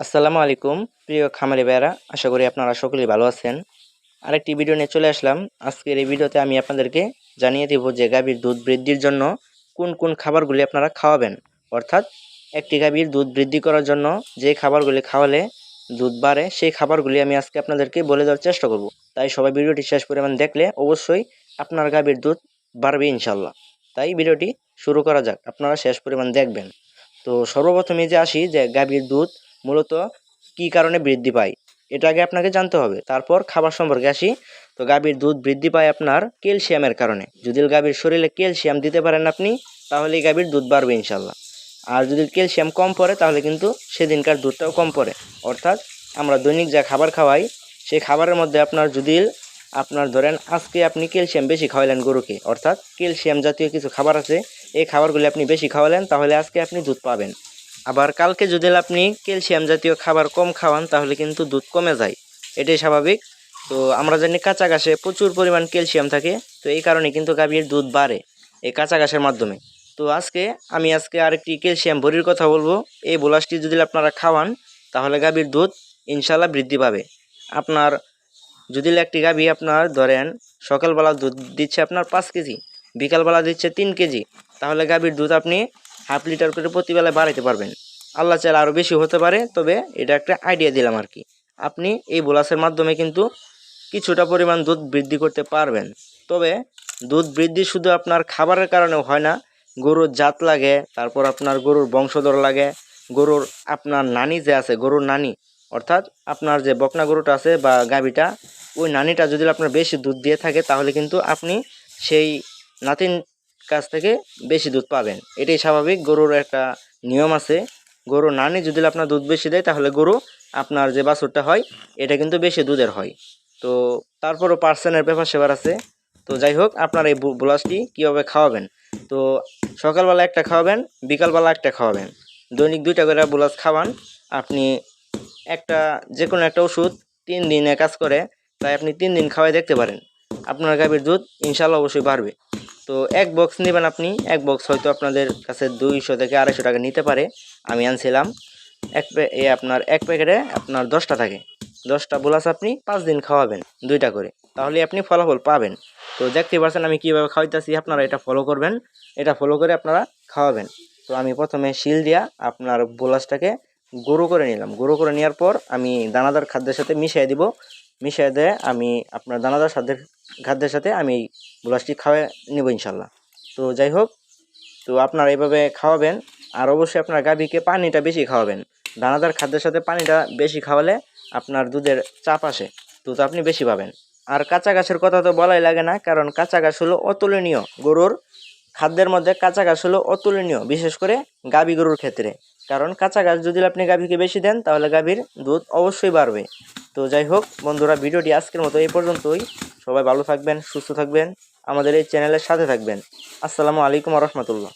আসসালামু আলাইকুম, প্রিয় খামারি ভাইয়েরা, আশা করি আপনারা সকলেই ভালো আছেন। আরেকটি ভিডিও নিয়ে চলে আসলাম। আজকের এই ভিডিওতে আমি আপনাদেরকে জানিয়ে দেব যে গাভীর দুধ বৃদ্ধির জন্য কোন কোন খাবারগুলি আপনারা খাওয়াবেন। অর্থাৎ একটি গাভীর দুধ বৃদ্ধি করার জন্য যে খাবারগুলি খাওয়ালে দুধ বাড়ে, সেই খাবারগুলি আমি আজকে আপনাদেরকে বলে দেওয়ার চেষ্টা করব। তাই সবাই ভিডিওটি শেষ পরিমাণ দেখলে অবশ্যই আপনার গাভীর দুধ বাড়বে ইনশাল্লাহ তাই ভিডিওটি শুরু করা যাক, আপনারা শেষ পরিমাণ দেখবেন। তো সর্বপ্রথমে যে আসি যে গাভীর দুধ মূলত কি কারণে বৃদ্ধি পায়? এটা আগে আপনাকে জানতে হবে। তারপর খাবার সম্পর্কে আসি। তো গাভীর দুধ বৃদ্ধি পায় আপনার ক্যালসিয়ামের কারণে। যদি গাভীর শরীরে ক্যালসিয়াম দিতে পারেন আপনি তাহলে গাভীর দুধ বাড়বে ইনশাল্লাহ আর যদি ক্যালসিয়াম কম পড়ে, তাহলে কিন্তু সেদিনকার দুধটাও কম পড়ে। অর্থাৎ আমরা দৈনিক যা খাবার খাওয়াই সেই খাবারের মধ্যে আপনার যদি আপনার ধরেন আজকে আপনি ক্যালসিয়াম বেশি খাওয়ালেন গরুকে, অর্থাৎ ক্যালসিয়াম জাতীয় কিছু খাবার আছে, এই খাবারগুলি আপনি বেশি খাওয়ালেন, তাহলে আজকে আপনি দুধ পাবেন। আবার কালকে যদি আপনি ক্যালসিয়াম জাতীয় খাবার কম খাওয়ান, তাহলে কিন্তু দুধ কমে যায়। এটাই স্বাভাবিক। তো আমরা জানি কাঁচা ঘাসে প্রচুর পরিমাণ ক্যালসিয়াম থাকে, তো এই কারণে কিন্তু গাভীর দুধ বাড়ে এই কাঁচা ঘাসের মাধ্যমে। তো আজকে আমি আজকে আরেকটি ক্যালসিয়াম ভরির কথা বলব। এই বোলাসটি যদি আপনারা খাওয়ান, তাহলে গাভীর দুধ ইনশাল্লাহ বৃদ্ধি পাবে। আপনার যদি একটি গাভী আপনার ধরেন সকালবেলা দুধ দিচ্ছে আপনার পাঁচ কেজি, বিকালবেলা দিচ্ছে তিন কেজি, তাহলে গাভীর দুধ আপনি হাফ লিটার করে প্রতিবেলায় বাড়াইতে পারবেন। আল্লাহ চাইলে আরও বেশি হতে পারে, তবে এটা একটা আইডিয়া দিলাম আর কি। আপনি এই বোলাসের মাধ্যমে কিন্তু কিছুটা পরিমাণ দুধ বৃদ্ধি করতে পারবেন। তবে দুধ বৃদ্ধি শুধু আপনার খাবারের কারণেও হয় না, গরুর জাত লাগে, তারপর আপনার গরুর বংশধর লাগে, গরুর আপনার নানি যে আছে, গরুর নানি, অর্থাৎ আপনার যে বকনা গরুটা আছে বা গাভীটা, ওই নানিটা যদি আপনার বেশি দুধ দিয়ে থাকে, তাহলে কিন্তু আপনি সেই নাতিন কাছ থেকে বেশি দুধ পাবেন। এটাই স্বাভাবিক, গরুর একটা নিয়ম আছে। গরুর নানি যদি আপনার দুধ বেশি দেয়, তাহলে গরু আপনার যে বাছুরটা হয়, এটা কিন্তু বেশি দুধের হয়। তো তারপরও পার্সেনের ব্যাপার সেবার আছে। তো যাই হোক, আপনার এই ব্লাসটি কীভাবে খাওয়াবেন? তো সকালবেলা একটা খাওয়াবেন, বিকালবেলা একটা খাওয়াবেন। দৈনিক দুইটা করে বুলাস খাওয়ান। আপনি একটা যে কোনো একটা ওষুধ তিন দিনে কাজ করে, তাই আপনি তিন দিন খাওয়াই দেখতে পারেন। আপনার গাভীর দুধ ইনশাল্লাহ অবশ্যই বাড়বে। তো এক বক্স নেবেন আপনি। এক বক্স হয়তো আপনাদের কাছে দুইশো থেকে আড়াইশো টাকা নিতে পারে। আমি আনছিলাম। এক এ আপনার এক প্যাকেটে আপনার দশটা থাকে। দশটা বোলাস আপনি পাঁচ দিন খাওয়াবেন দুইটা করে। তাহলে আপনি ফলাফল পাবেন। তো দেখতে পাচ্ছেন আমি কীভাবে খাওয়াইতেছি। আপনারা এটা ফলো করবেন। এটা ফলো করে আপনারা খাওয়াবেন। তো আমি প্রথমে শিল দিয়া আপনার বোলাসটাকে গুঁড়ো করে নিলাম। গুঁড়ো করে নেওয়ার পর আমি দানাদার খাদ্যের সাথে মিশিয়ে দিব। মিশিয়ে দিয়ে আমি আপনার দানাদার সাথে খাদ্যের সাথে আমি বোলাসটি খাওয়া নেব ইনশাল্লাহ তো যাই হোক, তো আপনারা এইভাবে খাওয়াবেন, আর অবশ্যই আপনার গাভীকে পানিটা বেশি খাওয়াবেন। দানাদার খাদ্যের সাথে পানিটা বেশি খাওয়ালে আপনার দুধের চাপ আসে, দুধ আপনি বেশি পাবেন। আর কাঁচা গাছের কথা তো বলাই লাগে না, কারণ কাঁচা গাছ হলো অতুলনীয় গরুর খাদ্যের মধ্যে কাঁচা গাছ হলো অতুলনীয়, বিশেষ করে গাভী গরুর ক্ষেত্রে। কারণ কাঁচা গাছ যদি আপনি গাভীকে বেশি দেন, তাহলে গাভীর দুধ অবশ্যই বাড়বে। তো যাই হোক, বন্ধুরা, ভিডিওটি আজকের মতো এই পর্যন্তই। সবাই ভালো থাকবেন, সুস্থ থাকবেন, আমাদের এই চ্যানেলের সাথে থাকবেন। আসসালামু আলাইকুম রহমতুল্লাহ।